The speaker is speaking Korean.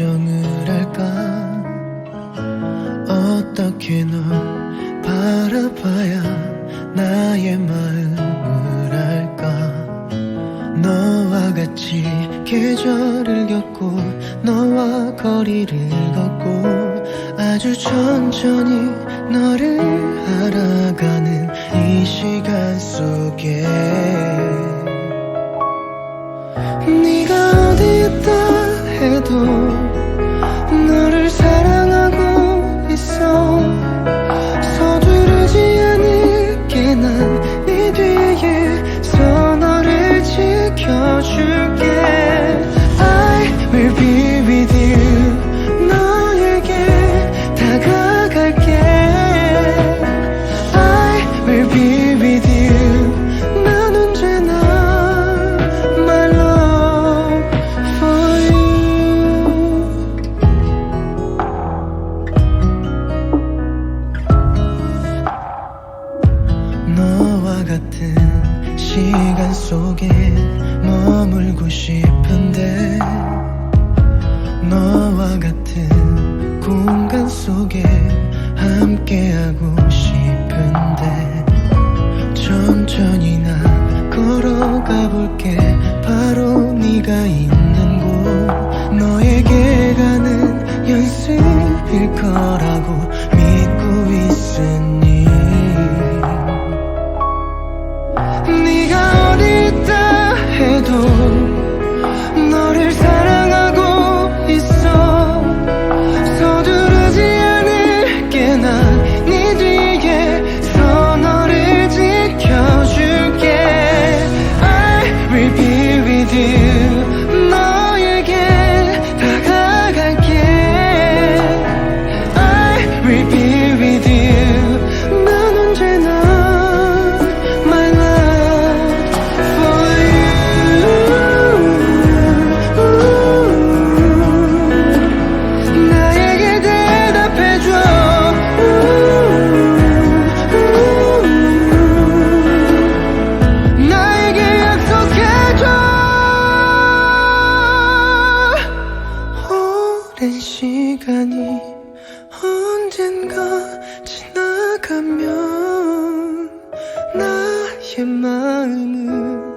이 감정을 할까? 어떻게 널 바라봐야 나의 마음을 알까? 너와 같이 계절을 겪고 너와 거리를 걷고 아주 천천히 너를 알아가는 이 시간 속에. 네 줄게 I will be with you 너에게 다가갈게 I will be with you 난 언제나 my love for you 너와 같은 시간 속에 머물고 싶은데 너와 같은 공간 속에 함께하고 싶은데 천천히 나 걸어가 볼게. 바로 네가 있는 곳 너에게 가는 연습일 거라 언젠가 지나가면 나의 마음은